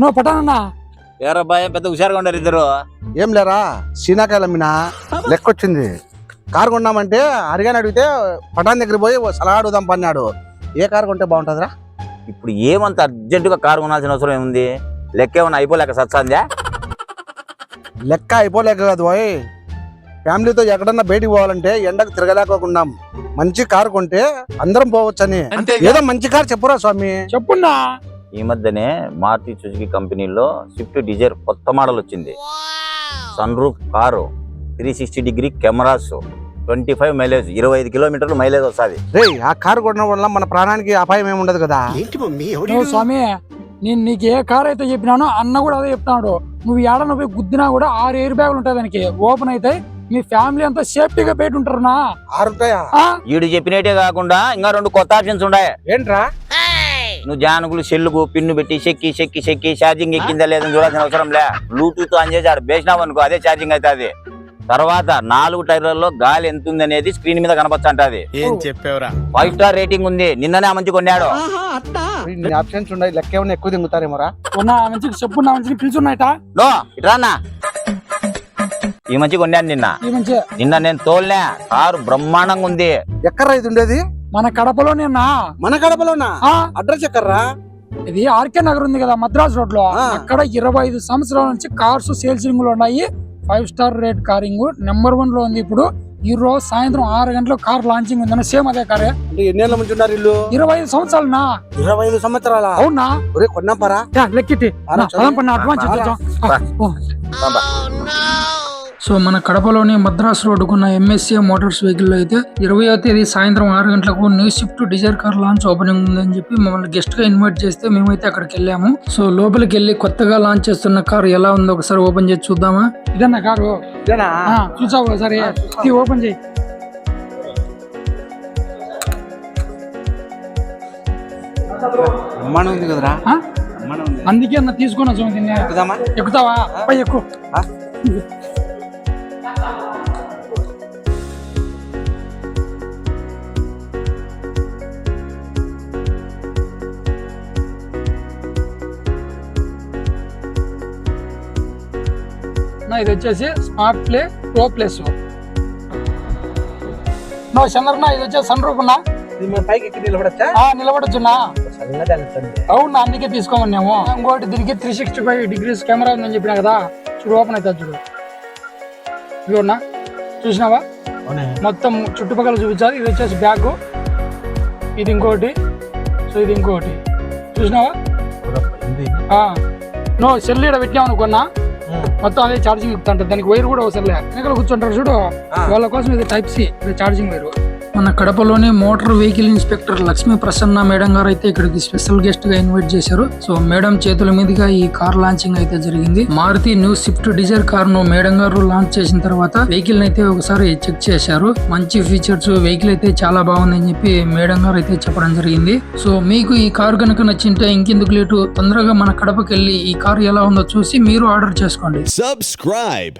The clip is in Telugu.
నువ్వు పటానన్నా ఏరబ్బాయి పెద్ద హుషారుగా ఉండరు ఇద్దరు. ఏం లేరా? సీనాకాయలు అమ్మినా? లెక్కొచ్చింది. కారు కొన్నామంటే అరిగాని అడిగితే పటాన్ దగ్గర పోయి సలహా అడుగుదాం పన్నాడు ఏ కారు కొంటే బాగుంటుందిరా? ఇప్పుడు ఏమంత అర్జెంటుగా కారు కొనాల్సిన అవసరం ఏముంది? లెక్క ఏమన్నా అయిపోలేక సత్సాందా లెక్క అయిపోలేక కాదు పోయ్ ఫ్యామిలీతో ఎక్కడన్నా బయటికి పోవాలంటే ఎండకు తిరగలేకోకున్నాం మంచి కారు కొంటే అందరం పోవచ్చని. ఏదో మంచి కారు చెప్పురా స్వామి. చెప్పున్నా? ఈ మధ్యనే మారుతి సుజుకి కంపెనీలో స్విఫ్ట్ డిజైర్ కొత్త మోడల్ వచ్చింది. Sunroof car three sixty degree cameras twenty five mileage ఇరవై ఐదు కిలోమీటర్లు మైలేజ్ వస్తుంది. రేయ్ ఆ కారు కొనడం వల్ల మన ప్రాణానికి అపాయం ఏమి ఉండదు కదా? స్వామి నేను నీకు ఏ కార్ అయితే చెప్పినానో అన్న కూడా అదే చెప్తున్నాడు నువ్వు ఏడన పోయి గుద్దినా కూడా ఆరు ఎయిర్ బ్యాగులు ఉంటాయి దానికి. ఓపెన్ అయితే మీ ఫ్యామిలీ అంతా సేఫ్టీగా పెట్టి ఉంటారునా ఆరుంటాయా ఆ? వీడు చెప్పినట్టే కాకుండా ఇంకా రెండు కొత్త ఆప్షన్స్ ఉన్నాయి. ఏంట్రా? నువ్వు జానుకులు సెల్లుకు పిన్ను పెట్టి చెక్కి చెక్కి చెక్కి ఛార్జింగ్ ఎక్కిందా లేదని చూడాల్సిన అవసరం లే. బ్లూటూత్ ఆన్ చేసి ఆడ వేసినావు అనుకో అదే ఛార్జింగ్ అవుతుంది తర్వాత నాలుగు టైర్లలో గాలి ఎంత ఉంది అనేది స్క్రీన్ మీద కనపచ్చు అంటది. ఏం చెప్పావురా? ఫైవ్ స్టార్ రేటింగ్ ఉంది నిన్ననే ఆ మంచి కొన్నాడు. ఆప్షన్స్ ఉన్నాయి లెక్క ఏమైనా ఎక్కువ దింగుతారేమోరా ఉన్నా మంచిగా చెప్పు నా మంచిగా పిలుచున్నాయిట నో ఇట్రానా ఈ మంచి కొన్నాను నిన్న. ఈ మంచి. నిన్న నేను తోలనే కారు బ్రహ్మాండంగా ఉంది. ఎక్కడ్రా ఇది ఉండేది? మన కడపలోనే నా మన కడపలోనా? అడ్రస్ ఎక్కడ్రా? ఇది ఆర్కే నగర్ ఉంది కదా మద్రాస్ రోడ్లో. అక్కడ ఇరవై ఐదు సంవత్సరాల నుంచి కార్స్ సేల్సింగ్లో ఉన్నాయి. Five star rate caring number వన్లో ఉంది ఇప్పుడు. ఈ రోజు సాయంత్రం ఆరు గంటలకు కార్ లాంచింగ్ ఉందన్న సేమ్ అదే కారే. ఎన్నేళ్ళ నుంచి ఉన్నారు ఇల్లు ఇరవై ఐదు సంవత్సరాలు నా ఇరవై ఐదు సంవత్సరాల? అవునా? ఒరే కొన్నాం పరా. యా, లెక్కిట్టి ఆ, నా, పదం పడిన అడ్వాన్స్. సో మన కడపలోని మద్రాస్ రోడ్డుకున్న ఎంఎస్సీ మోటార్స్ వెహికల్లో అయితే ఇరవయో తేదీ సాయంత్రం ఆరు గంటలకు new Swift Dzire car launch opening ఉందని చెప్పి మమ్మల్ని గెస్ట్గా ఇన్వైట్ చేస్తే మేమైతే అక్కడికి వెళ్ళాము. సో లోపలికి వెళ్ళి కొత్తగా లాంచ్ చేస్తున్న కార్ ఎలా ఉందో ఒకసారి ఓపెన్ చేసి చూద్దామా? ఇదన్న కారు చూసావు ఒకసారి? ఇది ఓపెన్ చేయి. ఉంది కదరా? అందుకే అన్న తీసుకొని వచ్చాము దీన్ని ఎక్కుదామా? ఎక్కుతావా? పై ఎక్కు ఆ? నా ఇది వచ్చేసి స్మార్ట్ ప్లే ప్రో ప్లస్ నా ఇది వచ్చేసి సన్ రూప్ నా? నిలబడొచ్చున్నా. అవునా అందుకే తీసుకోమన్నాము ఇంకోటి దీనికి three sixty five degrees camera ఉందని చెప్పినా కదా చూడు ఓపెన్ అవుతుంది చూడు. ఇదిగోనా చూసినావా. మొత్తం చుట్టుపక్కల చూపించాలి. ఇది వచ్చేసి బ్యాగ్ ఇది ఇంకోటి. సో ఇది ఇంకోటి. చూసినావా? ఉంది. ఆ. నో సెల్ ఇక్కడ పెట్టాము అనుకున్నా. మొత్తం అదే ఛార్జింగ్ ఎక్కుతుంటుంది దానికి వైర్ కూడా అవసరం లేదు వెనకాల కూర్చుంటారు చూడు. వాళ్ళ కోసం ఇది టైప్ సి ఇది ఛార్జింగ్ వైర్ మన కడపలోని motor vehicle inspector Lakshmi Prasanna madam garu అయితే ఇక్కడికి స్పెషల్ గెస్ట్గా ఇన్వైట్ చేశారు. సో మేడం చేతుల మీదుగా ఈ కార్ లాంచింగ్ అయితే జరిగింది. మారుతి న్యూ స్విఫ్ట్ డిజైర్ కార్ను మేడం గారు లాంచ్ చేసిన తర్వాత వెహికల్ అయితే ఒకసారి చెక్ చేశారు. మంచి ఫీచర్స్ వెహికల్ అయితే చాలా బాగుందని చెప్పి మేడం గారు అయితే చెప్పడం జరిగింది. సో మీకు ఈ కార్ కనుక నచ్చింటే ఇంకెందుకు లేటు? తొందరగా మన కడపకి వెళ్ళి ఈ కార్ ఎలా ఉందో చూసి మీరు ఆర్డర్ చేసుకోండి. సబ్స్క్రైబ్